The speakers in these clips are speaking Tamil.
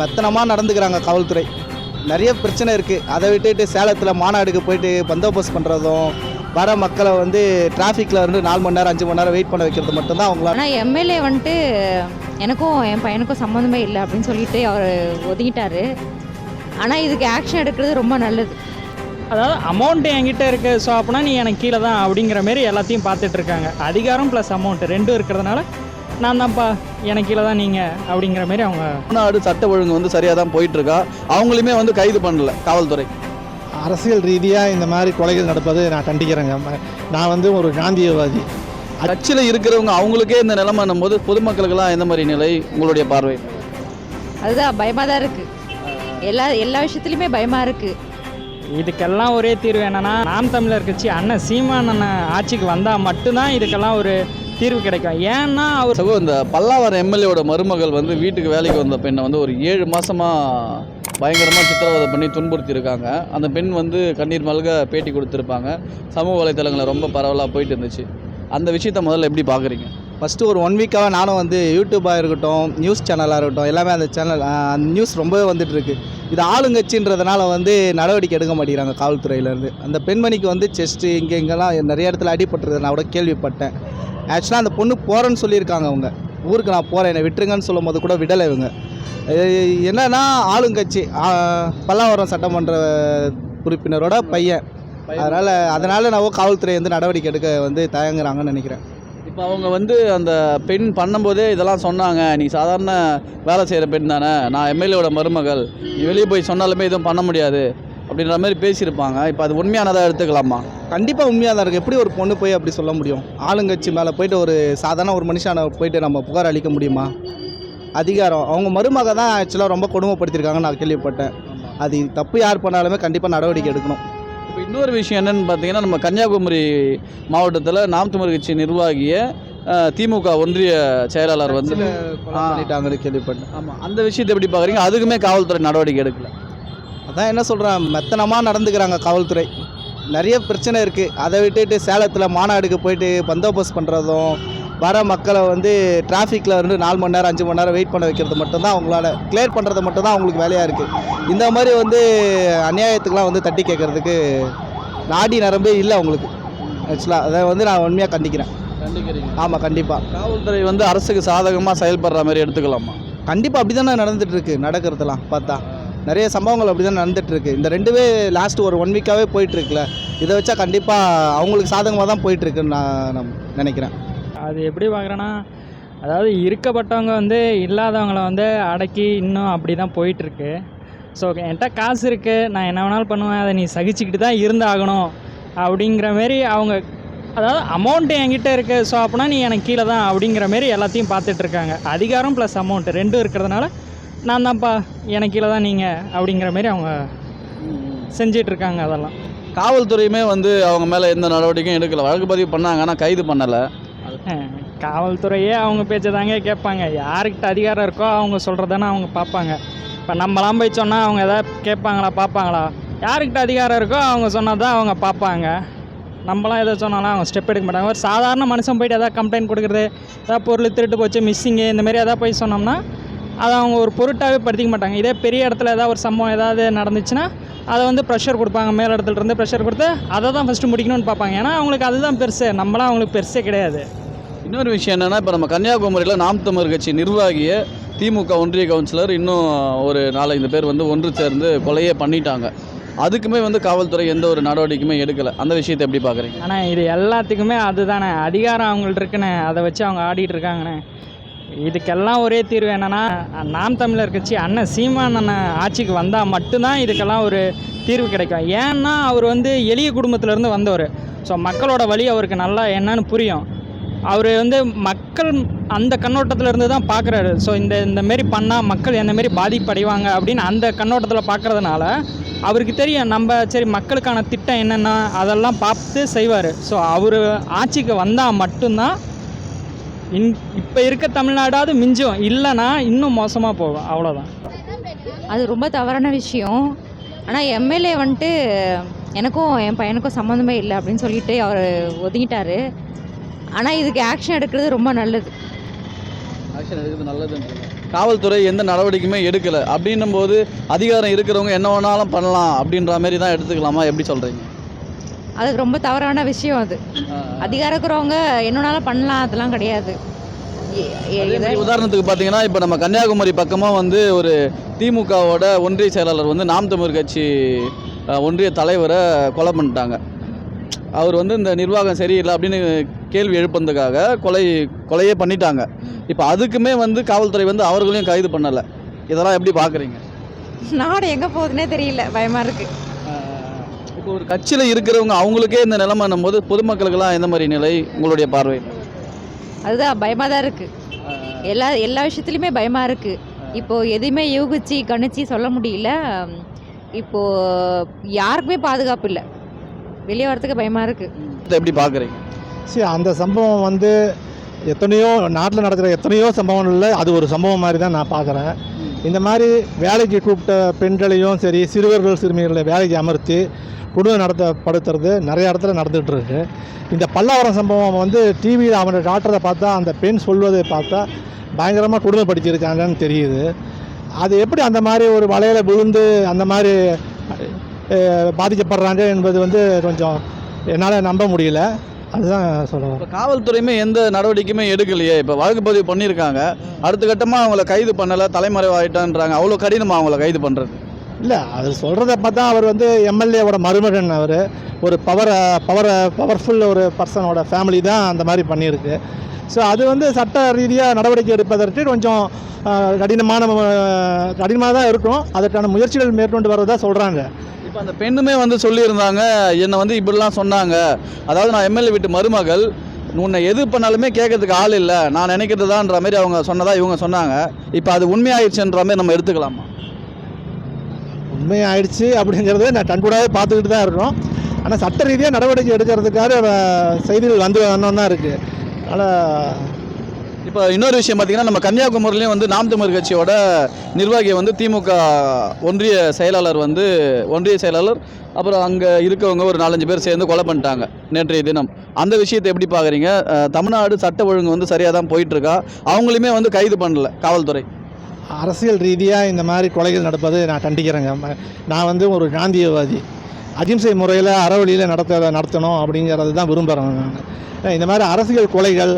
மெத்தனமாக நடந்துக்கிறாங்க காவல்துறை. நிறைய பிரச்சனை இருக்குது அதை விட்டுட்டு சேலத்தில் மாநாடுக்கு போயிட்டு பந்தோபஸ்த் பண்ணுறதும் வர மக்களை வந்து டிராஃபிக்கில் இருந்து நாலு மணி நேரம் அஞ்சு மணி நேரம் வெயிட் பண்ண வைக்கிறது மட்டும்தான் அவங்களால ஆனால் எம்எல்ஏ வந்துட்டு எனக்கும் என் பையனுக்கும் சம்மந்தமே இல்லை அப்படின்னு சொல்லிட்டு அவர் ஒதுங்கிட்டாரு. ஆனால் இதுக்கு ஆக்ஷன் எடுக்கிறது ரொம்ப நல்லது. அதாவது அமௌண்ட் என்கிட்ட இருக்கு. ஸோ அப்படின்னா நீ எனக்கு கீழே தான் அப்படிங்கிற மாரி எல்லாத்தையும் பார்த்துட்டு இருக்காங்க. அதிகாரம் ப்ளஸ் அமௌண்ட் ரெண்டும் இருக்கிறதுனால நான் தான்ப்பா எனக்கு கீழே தான் நீங்கள் அப்படிங்கிற மாரி அவங்க தமிழ்நாடு சட்ட ஒழுங்கு வந்து சரியாக தான் போயிட்டு இருக்கா அவங்களுமே வந்து கைது பண்ணல காவல்துறை. அரசியல் ரீதியாக இந்த மாதிரி கொலைகள் நடப்பது நான் கண்டிக்கிறேங்க. நான் வந்து ஒரு காந்தியவாதி. கட்சியில் இருக்கிறவங்க அவங்களுக்கே இந்த நிலைமைன்னும் போது பொதுமக்களுக்கெல்லாம் எந்த மாதிரி நிலை? உங்களுடைய பார்வை? அதுதான் பயமாக தான் இருக்குது எல்லா எல்லா விஷயத்துலையுமே பயமாக இருக்குது இதுக்கெல்லாம் ஒரே தீர்வு என்னன்னா நாம் தமிழர் கட்சி அண்ணன் சீமான் அண்ணன் ஆட்சிக்கு வந்தால் மட்டும்தான் இதுக்கெல்லாம் ஒரு தீர்வு கிடைக்கும். ஏன்னா அவர் சகோ இந்த பல்லாவரம் எம்எல்ஏவோட மருமகள் வந்து வீட்டுக்கு வேலைக்கு வந்த பெண்ணை வந்து ஒரு ஏழு மாசமா பயங்கரமாக சித்திரவதை பண்ணி துன்புறுத்தியிருக்காங்க. அந்த பெண் வந்து கண்ணீர் மல்க பேட்டி கொடுத்துருப்பாங்க. சமூக வலைத்தளங்களில் ரொம்ப பரவலாக போயிட்டு இருந்துச்சு. அந்த விஷயத்த முதல்ல எப்படி பார்க்குறீங்க ஃபஸ்ட்டு ஒரு ஒன் வீக்காக நானும் வந்து யூடியூப்பாக இருக்கட்டும் நியூஸ் சேனலாக இருக்கட்டும் எல்லாமே அந்த சேனல் அந்த நியூஸ் ரொம்பவே வந்துட்டு இருக்கு. இது ஆளுங்கட்சின்றதுனால வந்து நடவடிக்கை எடுக்க மாட்டேங்கிறாங்க காவல்துறையிலேருந்து அந்த பெண்மணிக்கு வந்து செஸ்ட்டு இங்கே இங்கெல்லாம் நிறைய இடத்துல அடிபட்டுறது நான் கூட கேள்விப்பட்டேன். ஆக்சுவலாக அந்த பொண்ணு போகிறேன்னு சொல்லியிருக்காங்க அவங்க. ஊருக்கு நான் போகிறேன் என்னை விட்டுருங்கன்னு சொல்லும் போது கூட விடலை இவங்க. என்னன்னா ஆளுங்கட்சி பல்லாவரம் சட்டமன்ற உறுப்பினரோட பையன். அதனால் அதனால் நான் காவல்துறை வந்து நடவடிக்கை எடுக்க வந்து தயங்குறாங்கன்னு நினைக்கிறேன். இப்போ அவங்க வந்து அந்த பெண் பண்ணும்போதே இதெல்லாம் சொன்னாங்க. நீ சாதாரண வேலை செய்கிற பெண் தானே. நான் எம்எல்ஏவோட மருமகள். நீ வெளியே போய் சொன்னாலுமே எதுவும் பண்ண முடியாது. அப்படின்ற மாதிரி பேசியிருப்பாங்க. இப்போ அது உண்மையானதாக எடுத்துக்கலாமா? கண்டிப்பாக உண்மையாக தான் இருக்குது எப்படி ஒரு பொண்ணு போய் அப்படி சொல்ல முடியும்? ஆளுங்கட்சி மேலே போயிட்டு ஒரு சாதாரண ஒரு மனுஷனை போயிட்டு நம்ம புகார் அளிக்க முடியுமா? அதிகாரம். அவங்க மருமக தான் ஆக்சுவலாக ரொம்ப கொடுமைப்படுத்தியிருக்காங்கன்னு நான் கேள்விப்பட்டேன். அது தப்பு யார் பண்ணாலுமே கண்டிப்பாக நடவடிக்கை எடுக்கணும். இப்போ இன்னொரு விஷயம் என்னன்னு பார்த்தீங்கன்னா நம்ம கன்னியாகுமரி மாவட்டத்தில் நாம் கட்சி நிர்வாகிய திமுக ஒன்றிய செயலாளர் வந்து பண்ணிட்டாங்கன்னு கேள்விப்பட்டேன். ஆமாம் அந்த விஷயத்தை எப்படி பார்க்குறீங்க அதுக்குமே காவல்துறை நடவடிக்கை எடுக்கல. அதான் என்ன சொல்கிறேன் மெத்தனமாக நடந்துக்கிறாங்க காவல்துறை. நிறைய பிரச்சனை இருக்குது அதை விட்டுட்டு சேலத்தில் மாநாடுக்கு போயிட்டு பந்தோபஸ்த் பண்ணுறதும் வர மக்களை வந்து டிராஃபிக்கில் இருந்து நாலு மணி நேரம் அஞ்சு மணி நேரம் வெயிட் பண்ண வைக்கிறது மட்டும்தான் அவங்களால கிளியர் பண்ணுறது மட்டும்தான் அவங்களுக்கு வேலையாக இருக்குது இந்த மாதிரி வந்து அநியாயத்துக்கெலாம் வந்து தட்டி கேட்குறதுக்கு நாடி நரம்பே இல்லை அவங்களுக்கு. ஆக்சுவலாக அதை வந்து நான் உண்மையாக கண்டிக்கிறேன். ஆமாம் கண்டிப்பாக காவல்துறை வந்து அரசுக்கு சாதகமாக செயல்படுற மாதிரி எடுத்துக்கலாமா? கண்டிப்பாக அப்படி தானே நடந்துட்டு இருக்கு நடக்கிறதுலாம் பார்த்தா. நிறைய சம்பவங்கள் அப்படி தான் நடந்துகிட்ருக்கு இந்த ரெண்டுமே லாஸ்ட் ஒரு ஒன் வீக்காகவே போயிட்டுருக்குல. இதை வச்சா கண்டிப்பாக அவங்களுக்கு சாதகமாக தான் போயிட்டுருக்குன்னு நான் நான் நினைக்கிறேன். அது எப்படி பார்க்குறேன்னா அதாவது இருக்கப்பட்டவங்க வந்து இல்லாதவங்கள வந்து அடக்கி இன்னும் அப்படி தான் போயிட்டுருக்கு. ஸோ என்கிட்ட காசு இருக்குது நான் என்ன வேணாலும் பண்ணுவேன். அதை நீ சகிச்சுக்கிட்டு தான் இருந்தாகணும். அப்படிங்கிற மாரி அவங்க அதாவது அமௌண்ட் என்கிட்ட இருக்குது ஸோ அப்படின்னா நீ எனக்கு கீழே தான் அப்படிங்கிற மாரி எல்லாத்தையும் பார்த்துட்ருக்காங்க அதிகாரம் ப்ளஸ் அமௌண்ட்டு ரெண்டும் இருக்கிறதுனால நான் தான்ப்பா எனக்கு கீழே தான் நீங்கள் அப்படிங்கிற மாரி அவங்க செஞ்சிட்டு இருக்காங்க அதெல்லாம். காவல்துறையுமே வந்து அவங்க மேலே எந்த நடவடிக்கையும் எடுக்கல. வழக்கு பதிவு பண்ணாங்க ஆனால் கைது பண்ணலை. காவல்துறையே அவங்க பேச்சை தாங்க கேட்பாங்க. யாருக்கிட்ட அதிகாரம் இருக்கோ அவங்க சொல்கிறதானே அவங்க பார்ப்பாங்க. இப்போ நம்மலாம் போய் சொன்னால் அவங்க எதாவது கேட்பாங்களா பார்ப்பாங்களா? யாருக்கிட்ட அதிகாரம் இருக்கோ அவங்க சொன்னால் தான் அவங்க பார்ப்பாங்க. நம்மளாம் எதை சொன்னாலும் அவங்க ஸ்டெப் எடுக்க மாட்டாங்க. ஒரு சாதாரண மனுஷன் போயிட்டு எதாவது கம்ப்ளைண்ட் கொடுக்குறது ஏதாவது பொருள் திருட்டு போச்சு மிஸ்ஸிங்கு இந்த மாதிரி எதாவது போய் சொன்னோம்னா அதை அவங்க ஒரு பொருட்டாகவே படுத்திக்க மாட்டாங்க. இதே பெரிய இடத்துல ஏதாவது ஒரு சம்பவம் ஏதாவது நடந்துச்சுன்னா அதை வந்து ப்ரெஷர் கொடுப்பாங்க. மேல் இடத்துல இருந்து ப்ரெஷர் கொடுத்து அதை தான் ஃபஸ்ட்டு முடிக்கணும்னு பார்ப்பாங்க. ஏன்னா அவங்களுக்கு அதுதான் பெருசு. நம்மளாம் அவங்களுக்கு பெருசே கிடையாது. இன்னொரு விஷயம் என்னென்னா இப்போ நம்ம கன்னியாகுமரியில் நாம் தமிழர் கட்சி நிர்வாகிய திமுக ஒன்றிய கவுன்சிலர் இன்னும் ஒரு நாலஞ்சு பேர் வந்து ஒன்று சேர்ந்து கொலையே பண்ணிட்டாங்க. அதுக்குமே வந்து காவல்துறை எந்த ஒரு நடவடிக்கையுமே எடுக்கலை. அந்த விஷயத்தை எப்படி பார்க்குறீங்க? ஆனால் இது எல்லாத்துக்குமே அதுதானே. அதிகாரம் அவங்கள்ட்ட இருக்குண்ணே. அதை வச்சு அவங்க ஆடிட்டு இருக்காங்கண்ணே. இதுக்கெல்லாம் ஒரே தீர்வு என்னென்னா நாம் தமிழர் கட்சி அண்ணன் சீமான் அண்ணன் ஆட்சிக்கு வந்தால் மட்டும்தான் இதுக்கெல்லாம் ஒரு தீர்வு கிடைக்கும். ஏன்னா அவர் வந்து எளிய குடும்பத்திலேருந்து வந்தவர். ஸோ மக்களோட வழி அவருக்கு நல்லா என்னன்னு புரியும். அவர் வந்து மக்கள் அந்த கண்ணோட்டத்தில் இருந்து தான் பார்க்குறாரு ஸோ இந்த இந்த மாரி பண்ணால் மக்கள் எந்தமாரி பாதிப்படைவாங்க அப்படின்னு அந்த கண்ணோட்டத்தில் பார்க்குறதுனால அவருக்கு தெரியும் நம்ம சரி மக்களுக்கான திட்டம் என்னென்ன அதெல்லாம் பார்த்து செய்வார். ஸோ அவர் ஆட்சிக்கு வந்தால் மட்டும்தான் இன் இப்போ இருக்க தமிழ்நாடாவது மிஞ்சும். இல்லைன்னா இன்னும் மோசமாக போகும். அவ்வளோதான் அது ரொம்ப தவறான விஷயம். ஆனால் எம்எல்ஏ வந்துட்டு எனக்கும் என் பையனுக்கும் சம்மந்தமே இல்லை அப்படின்னு சொல்லிட்டு அவர் ஒதுங்கிட்டாரு. ஆனால் இதுக்கு ஆக்ஷன் எடுக்கிறது ரொம்ப நல்லது. ஆக்ஷன் எடுக்கிறது நல்லதுன்றது காவல்துறை எந்த நடவடிக்கையுமே எடுக்கலை. அப்படின்னும் போது அதிகாரம் இருக்கிறவங்க என்ன வேணாலும் பண்ணலாம் அப்படின்ற மாதிரி தான் எடுத்துக்கலாமா? எப்படி சொல்கிறீங்க அது ரொம்ப தவறான விஷயம் அது. அதிகாரம் இருக்கிறவங்க என்னன்னாலும் பண்ணலாம் அதெல்லாம் கிடையாது. உதாரணத்துக்கு பார்த்தீங்கன்னா இப்போ நம்ம கன்னியாகுமரி பக்கமாக வந்து ஒரு திமுகவோட ஒன்றிய செயலாளர் வந்து நாம் தமிழ் கட்சி ஒன்றிய தலைவரை கொலை பண்ணிட்டாங்க. அவர் வந்து இந்த நிர்வாகம் சரியில்லை அப்படின்னு கேள்வி எழுப்புனதுக்காக கொலை கொலையே பண்ணிட்டாங்க. இப்போ அதுக்குமே வந்து காவல்துறை வந்து அவர்களையும் கைது பண்ணலை. இதெல்லாம் எப்படி பார்க்குறீங்க நாடு எங்கே போகுதுன்னே தெரியல பயமாக இருக்குது ஒரு கட்சியில் இருக்கிறவங்க அவங்களுக்கே இந்த நிலைமைன்னும் போது பொதுமக்களுக்கெல்லாம் எந்த மாதிரி நிலை உங்களுடைய பார்வை? அதுதான் பயமாக தான் இருக்குது எல்லா எல்லா விஷயத்துலையுமே பயமாக இருக்குது இப்போது எதையுமே யூகிச்சு கணிச்சு சொல்ல முடியல. இப்போது யாருக்குமே பாதுகாப்பு இல்லை. வெளியே வரத்துக்கு பயமாக இருக்குது எப்படி பார்க்குறீங்க? சரி அந்த சம்பவம் வந்து எத்தனையோ நாட்டில் நடக்கிற எத்தனையோ சம்பவங்களில் அது ஒரு சம்பவம் மாதிரி தான் நான் பார்க்குறேன். இந்த மாதிரி வேலைக்கு கூப்பிட்ட பெண்களையும் சரி சிறுவர்கள் சிறுமிகளை வேலைக்கு அமர்த்தி குடும்பம் நடத்தப்படுத்துறது நிறைய இடத்துல நடந்துகிட்டு இருக்கு இந்த பல்லாவரம் சம்பவம் வந்து டிவியில் அவனை காட்டுறதை பார்த்தா அந்த பெண் சொல்வதை பார்த்தா பயங்கரமாக குடும்பப்படுத்தியிருக்காங்கன்னு தெரியுது. அது எப்படி அந்த மாதிரி ஒரு வலையில் விழுந்து அந்த மாதிரி பாதிக்கப்படுறாங்க என்பது வந்து கொஞ்சம் என்னால் நம்ப முடியல. அதுதான் சொல்லுவேன் இப்போ காவல்துறையுமே எந்த நடவடிக்கையுமே எடுக்கலையே. இப்போ வழக்கு பதிவு பண்ணியிருக்காங்க. அடுத்த கட்டமாக அவங்கள கைது பண்ணலை தலைமறைவாயிட்டான்றாங்க. அவ்வளோ கடினமாக அவங்கள கைது பண்ணுறது இல்லை அது சொல்கிறத பார்த்தா அவர் வந்து எம்எல்ஏவோட மருமகன் அவர். ஒரு பவர் பவர் பவர்ஃபுல் ஒரு பர்சனோட ஃபேமிலி தான் அந்த மாதிரி பண்ணியிருக்கு. ஸோ அது வந்து சட்ட ரீதியாக நடவடிக்கை எடுப்பதற்கு கொஞ்சம் கடினமான கடினமாக தான் இருக்கும். அதற்கான முயற்சிகள் மேற்கொண்டு வரதா சொல்கிறாங்க இப்போ அந்த பெண்ணுமே வந்து சொல்லியிருந்தாங்க என்னை வந்து இப்படிலாம் சொன்னாங்க. அதாவது நான் எம்எல்ஏ வீட்டு மருமகள் உன்னை எது பண்ணாலுமே கேட்கறதுக்கு ஆள் இல்லை. நான் நினைக்கிறதுதான்ற மாதிரி அவங்க சொன்னதாக இவங்க சொன்னாங்க. இப்போ அது உண்மையாயிடுச்சுன்ற மாதிரி நம்ம எடுத்துக்கலாமா? உண்மையாயிடுச்சு அப்படிங்கிறத நான் கண்கூடாவே பார்த்துக்கிட்டு தான் இருக்கோம். ஆனால் சட்ட ரீதியாக நடவடிக்கை எடுக்கிறதுக்காக செய்திகள் வந்து வந்தோம் தான் இருக்குது அதனால் இப்போ இன்னொரு விஷயம் பார்த்தீங்கன்னா நம்ம கன்னியாகுமரிலையும் வந்து நாம் தமிழ் கட்சியோட நிர்வாகி வந்து திமுக ஒன்றிய செயலாளர் வந்து ஒன்றிய செயலாளர் அப்புறம் அங்கே இருக்கவங்க ஒரு நாலஞ்சு பேர் சேர்ந்து கொலை பண்ணிட்டாங்க நேற்றைய தினம். அந்த விஷயத்தை எப்படி பார்க்குறீங்க? தமிழ்நாடு சட்ட ஒழுங்கு வந்து சரியாக தான் போயிட்டுருக்கா? அவங்களையுமே வந்து கைது பண்ணல காவல்துறை. அரசியல் ரீதியாக இந்த மாதிரி கொலைகள் நடப்பது நான் கண்டிக்கிறேங்க. நான் வந்து ஒரு காந்தியவாதி. அகிம்சை முறையில் அறவழியில் நடத்த நடத்தணும் அப்படிங்கிறது தான் விரும்புகிறேன் நான். இந்த மாதிரி அரசியல் கொலைகள்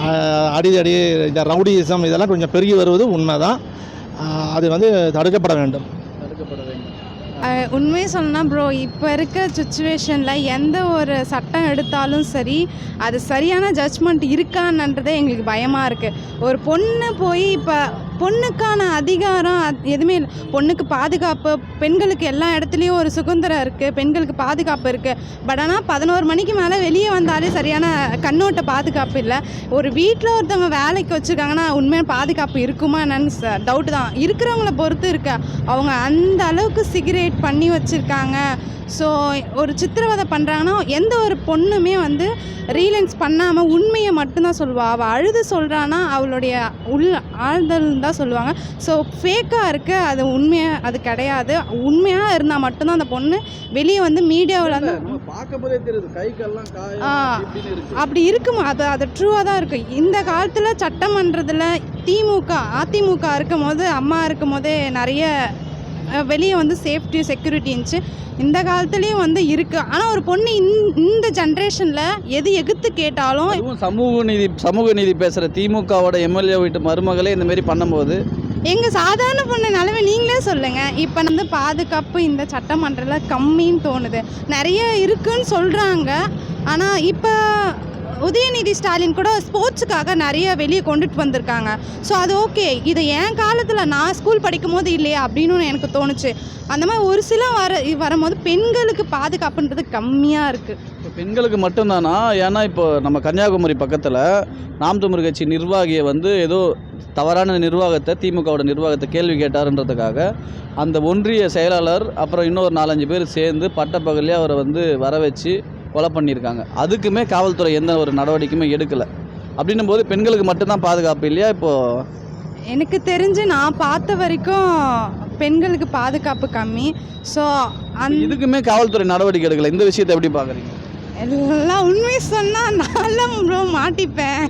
ஆஹ், அடிதடி இந்த ரவுடியிசம் இதெல்லாம் கொஞ்சம் பெருகி வருவது உண்மை தான் அது வந்து தடுக்கப்பட வேண்டும். அஹ் உண்மையை சொல்லணும்னா ப்ரோ இப்போ இருக்க சுச்சுவேஷனில் எந்த ஒரு சட்டம் எடுத்தாலும் சரி அது சரியான ஜட்ஜ்மெண்ட் இருக்கான்றதே எங்களுக்கு பயமாக இருக்குது ஒரு பொண்ணு போய் இப்போ பொண்ணுக்கான அதிகாரம் எதுவுமே இல்லை. பொண்ணுக்கு பாதுகாப்பு பெண்களுக்கு எல்லா இடத்துலையும் ஒரு சுதந்திரம் இருக்குது பெண்களுக்கு பாதுகாப்பு இருக்குது பட் ஆனால் பதினோரு மணிக்கு மேலே வெளியே வந்தாலே சரியான கண்ணோட்ட பாதுகாப்பு இல்லை. ஒரு வீட்டில் ஒருத்தவங்க வேலைக்கு வச்சுருக்காங்கன்னா உண்மையான பாதுகாப்பு இருக்குமா என்னன்னு டவுட் தான். இருக்கிறவங்கள பொறுத்து இருக்க. அவங்க அந்த அளவுக்கு சிகரெட் பண்ணி வச்சுருக்காங்க. ஸோ ஒரு சித்திரவதை பண்ணுறாங்கன்னா எந்த ஒரு பொண்ணுமே வந்து ரீலன்ஸ் பண்ணாமல் உண்மையை மட்டும்தான் சொல்லுவாள் அவள் அழுது சொல்கிறான்னா அவளுடைய உள் ஆழ்தல் தான் சொல்லுவாங்க. ஸோ ஃபேக்காக இருக்குது அது உண்மையாக அது கிடையாது. உண்மையாக இருந்தால் மட்டும்தான் அந்த பொண்ணு வெளியே வந்து மீடியாவில் வந்து. அப்படி இருக்குமா. அது அது ட்ரூவாக தான் இருக்குது இந்த காலத்தில் சட்டமன்றத்தில் திமுக அதிமுக இருக்கும் போது அம்மா இருக்கும் போதே நிறைய வெளியே வந்து சேஃப்டி செக்யூரிட்டி இருந்துச்சு. இந்த காலத்துலேயும் வந்து இருக்குது ஆனால் ஒரு பொண்ணு இந்த- இந்த ஜென்ரேஷனில் எது எகுத்து கேட்டாலும் சமூக நீதி சமூக நீதி பேசுகிற திமுகவோட எம்எல்ஏ வீட்டு மருமகளே இந்த மாதிரி பண்ணும்போது எங்கள் சாதாரண பொண்ணு நிலமை நீங்களே சொல்லுங்கள் இப்போ வந்து பாதுகாப்பு இந்த சட்டமன்றத்தில் கம்மின்னு தோணுது. நிறைய இருக்குன்னு சொல்கிறாங்க ஆனால் இப்போ உதயநிதி ஸ்டாலின் கூட ஸ்போர்ட்ஸுக்காக நிறைய வெளியே கொண்டுட்டு வந்திருக்காங்க. ஸோ அது ஓகே இது என் காலத்தில் நான் ஸ்கூல் படிக்கும் போது இல்லையா? அப்படின்னு எனக்கு தோணுச்சு. அந்த மாதிரி ஒரு சில வர வரும்போது பெண்களுக்கு பாதுகாப்புன்றது கம்மியாக இருக்குது இப்போ பெண்களுக்கு மட்டும்தானா? ஏன்னா இப்போ நம்ம கன்னியாகுமரி பக்கத்தில் நாம் தமிழ் கட்சி நிர்வாகியை வந்து ஏதோ தவறான நிர்வாகத்தை திமுகவோட நிர்வாகத்தை கேள்வி கேட்டாருன்றதுக்காக அந்த ஒன்றிய செயலாளர் அப்புறம் இன்னொரு நாலஞ்சு பேர் சேர்ந்து பட்டப்பகலே அவரை வந்து வர வச்சு கொலை பண்ணியிருக்காங்க. அதுக்குமே காவல்துறை எந்த ஒரு நடவடிக்கையுமே எடுக்கலை. அப்படின்னும் போது பெண்களுக்கு மட்டும்தான் பாதுகாப்பு இல்லையா? இப்போது எனக்கு தெரிஞ்சு நான் பார்த்த வரைக்கும் பெண்களுக்கு பாதுகாப்பு கம்மி. ஸோ அந்த இதுக்குமே காவல்துறை நடவடிக்கை எடுக்கலை. இந்த விஷயத்தை எப்படி பார்க்குறீங்க? எல்லாம் உண்மை சொன்னால் நான்லாம் மாட்டிப்பேன்.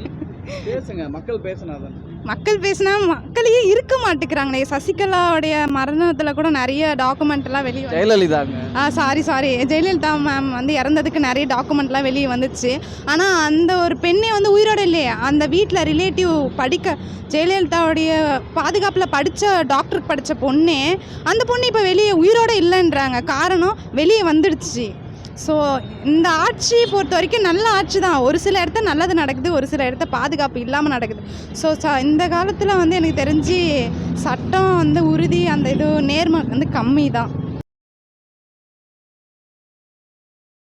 பேசுங்க மக்கள் பேசினாதான் மக்கள் பேசினா மக்களையே இருக்க மாட்டேங்கிறாங்களே. சசிகலாவுடைய மரணத்தில் கூட நிறைய டாக்குமெண்ட்லாம் வெளியே ஜெயலலிதாங்க. ஆ சாரி சாரி ஜெயலலிதா மேம் வந்து இறந்ததுக்கு நிறைய டாக்குமெண்ட்லாம் வெளியே வந்துச்சு. ஆனால் அந்த ஒரு பெண்ணே வந்து உயிரோட இல்லையே. அந்த வீட்டில் ரிலேட்டிவ் படிக்க ஜெயலலிதாவுடைய பாதுகாப்பில் படித்த டாக்டருக்கு படித்த பொண்ணே அந்த பொண்ணு இப்போ வெளியே உயிரோட இல்லைன்றாங்க. காரணம் வெளியே வந்துடுச்சு. ஸோ இந்த ஆட்சியை பொறுத்த வரைக்கும் நல்ல ஆட்சி தான். ஒரு சில இடத்த நல்லது நடக்குது ஒரு சில இடத்த பாதுகாப்பு இல்லாமல் நடக்குது. ஸோ ச இந்த காலத்தில் வந்து எனக்கு தெரிஞ்சு சட்டம் வந்து உறுதி அந்த இது நேர்மை வந்து கம்மி தான்